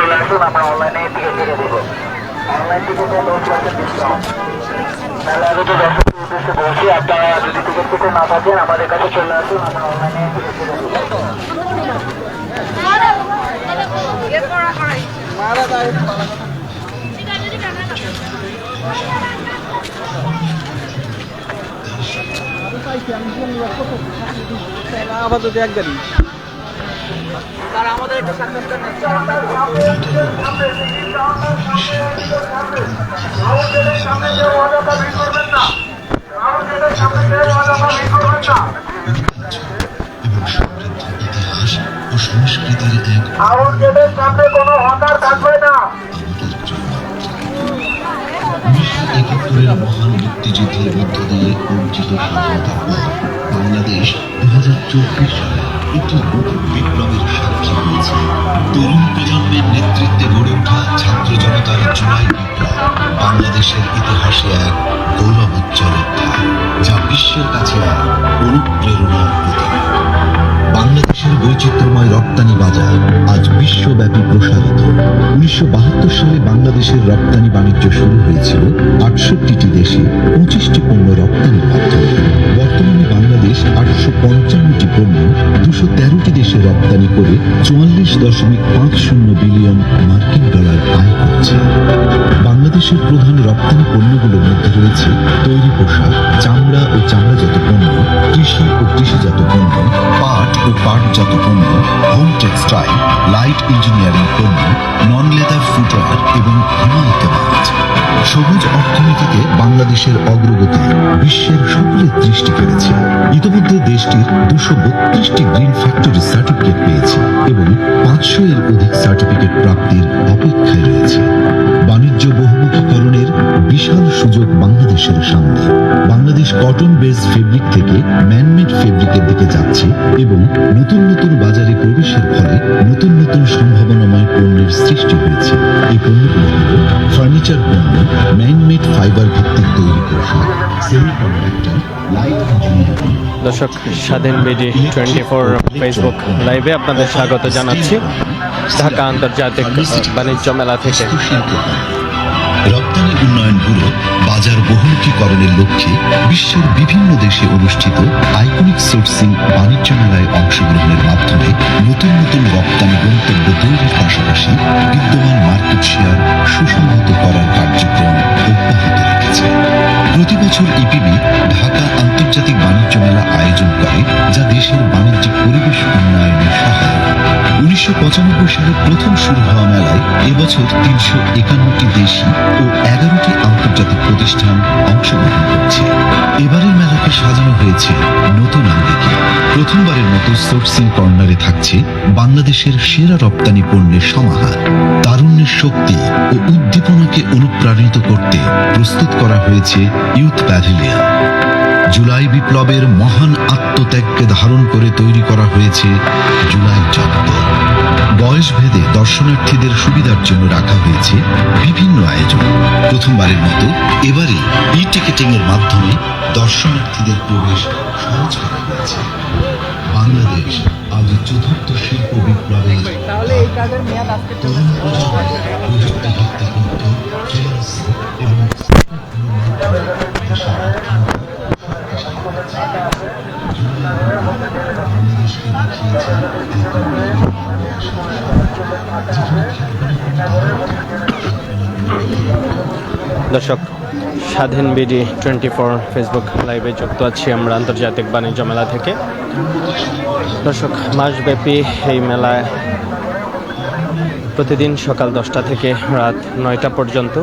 চলে আসুন আমরা অনলাইনে টিকিট কেটে দেবো অনলাইন টিকিটে দশ পার্সেন্ট ডিসকাউন্ট তাহলে আমি তো দর্শকের উদ্দেশ্যে বলছি আপনারা যদি টিকিট কেটে না থাকেন আমাদের কাছে চলে আসুন আমরা অনলাইনে টিকিট কেটে দেবো আপাতত এক গাড়ি। মহান মুক্তিযুদ্ধের মধ্য দিয়ে অর্জিত বাংলাদেশ দু হাজার চব্বিশ সালে একটি নতুন বিপ্লবের সাক্ষী হয়েছে তরুণ প্রজন্মের নেতৃত্বে গড়ে ওঠা ছাত্র জনতার জুলাই বিপ্লব বাংলাদেশের ইতিহাসে এক গৌরবোজ্জ্বল অধ্যায় যা বিশ্বের কাছে এক অনুপ্রেরণার প্রতীক। বাংলাদেশের বৈচিত্র্যময় রপ্তানি বাজার আজ বিশ্বব্যাপী প্রসারিত। উনিশশো বাহাত্তর সালে বাংলাদেশের রপ্তানি বাণিজ্য শুরু হয়েছিল আটষট্টিটি দেশে পঁচিশটি পণ্য রপ্তানির মাধ্যমে। বর্তমানে বাংলাদেশ আটশো পঞ্চান্নটি পণ্য দুশো তেরোটি দেশে রপ্তানি করে চুয়াল্লিশ দশমিক পাঁচ শূন্য বিলিয়ন মার্কিন ডলার আয় করছে। বাংলাদেশের প্রধান রপ্তানি পণ্যগুলোর মধ্যে রয়েছে তৈরি পোশাক, চামড়া ও চামড়াজাত পণ্য, কৃষি ও কৃষিজাত পাটজাত পণ্য হোম টেক্সটাইল লাইট ইঞ্জিনিয়ারিং পণ্য নন লেদার ফুটওয়্যার এবং হিমায়িত মাছ সবুজ অর্থনীতিতে বাংলাদেশের অগ্রগতি বিশ্বের সকলের দৃষ্টি কেড়েছে। ইতিমধ্যে দেশটির দুশো বত্রিশটি গ্রিন ফ্যাক্টরি সার্টিফিকেট পেয়েছে এবং পাঁচশো এর অধিক সার্টিফিকেট প্রাপ্তির অপেক্ষায় রয়েছে। বাণিজ্য বহুমুখীকরণের বিশাল বাংলাদেশের সামনে। বাংলাদেশ কটন বেস ফেব্রিক থেকে ম্যানমেড ফেব্রিকের দিকে যাচ্ছে এবং নতুন নতুন বাজারে প্রবেশের ফলে নতুন নতুন সম্ভাবনাময় পণ্যের সৃষ্টি হয়েছে। এই পণ্যগুলো হল ফার্নিচার পণ্য ম্যানমেড ফাইবার ভিত্তিক তৈরি পোশাক সেমিকন্ডাক্টর লাইট ইঞ্জিনিয়ারিং দর্শক স্বাধীন বিডি টোয়েন্টি ফোর ফেসবুক লাইভে আপনাদের স্বাগত জানাচ্ছি। ঢাকা আন্তর্জাতিক বাণিজ্য মেলা থেকে। রপ্তানি উন্নয়ন ব্যুরো বাজার বহুমুখীকরণের লক্ষ্যে বিশ্বের বিভিন্ন দেশে অনুষ্ঠিত আইকনিক সোর্সিং বাণিজ্য মেলায় অংশগ্রহণের মাধ্যমে নতুন নতুন রপ্তানি গন্তব্য তৈরির পাশাপাশি বিদ্যমান মার্কেট শেয়ার সুসংহত করার কার্যক্রম অব্যাহত রেখেছে। প্রতি বছর ইপিবি ঢাকা আন্তর্জাতিক বাণিজ্য মেলা আয়োজন করে, যা দেশের বাণিজ্যিক পরিবেশ উন্নয়নে সহায়ক। উনিশশো পঁচানব্বই সালে প্রথম শুরু হওয়া মেলায় এবছর তিনশো একান্নটি দেশি ও এগারোটি আন্তর্জাতিক প্রতিষ্ঠান অংশগ্রহণ করছে। এবারের মেলাকে সাজানো হয়েছে নতুন আঙ্গিকে। প্রথমবারের মতো সোর্সিং কর্নারে থাকছে বাংলাদেশের সেরা রপ্তানি পণ্যের সমাহার। তারুণ্যের শক্তি ও উদ্দীপনাকে অনুপ্রাণিত করতে প্রস্তুত করা হয়েছে ইউথ প্যাভিলিয়ন। জুলাই বিপ্লবের মহান আত্মত্যাগকে ধারণ করে তৈরি করা হয়েছে জুলাই চত্বর বয়স ভেদে দর্শনার্থীদের সুবিধার জন্য রাখা হয়েছে বিভিন্ন আয়োজন প্রথমবারের মতো এবারে ই টিকেটিং এর মাধ্যমে দর্শনার্থীদের প্রবেশ সহজ করা হয়েছে বাংলাদেশ আজ চতুর্থ শিল্প বিপ্লবের বাংলাদেশকে দর্শক, স্বাধীন বিডি টোয়েন্টি ফোর ফেসবুক লাইভে যুক্ত আছি আমরা আন্তর্জাতিক বাণিজ্য মেলা থেকে। দর্শক, মাসব্যাপী এই মেলায় প্রতিদিন সকাল দশটা থেকে রাত নয়টা পর্যন্ত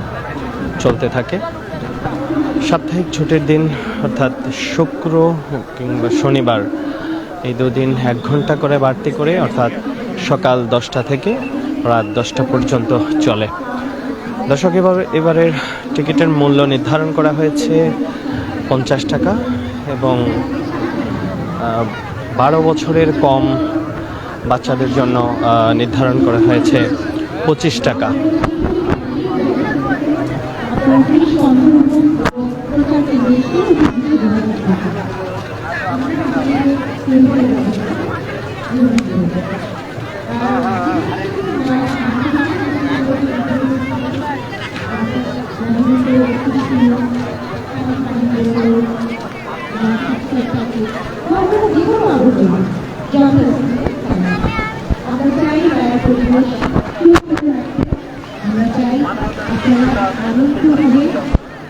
চলতে থাকে। সাপ্তাহিক ছুটির দিন, অর্থাৎ শুক্র কিংবা শনিবার এই দুদিন এক ঘণ্টা করে বাড়তি করে, অর্থাৎ সকাল দশটা থেকে রাত দশটা পর্যন্ত চলে। দর্শক, এবার এবারের টিকিটের মূল্য নির্ধারণ করা হয়েছে পঞ্চাশ টাকা এবং বারো বছরের কম বাচ্চাদের জন্য নির্ধারণ করা হয়েছে পঁচিশ টাকা। 아, 아, 아.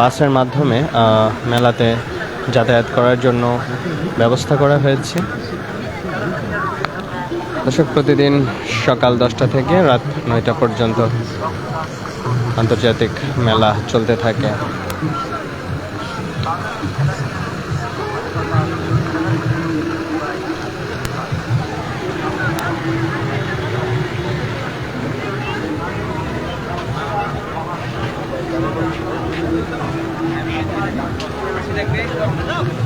বাসের মাধ্যমে মেলাতে যাতায়াত করার জন্য ব্যবস্থা করা হয়েছে। দর্শক, প্রতিদিন সকাল দশটা থেকে রাত নয়টা পর্যন্ত আন্তর্জাতিক মেলা চলতে থাকে। Enough!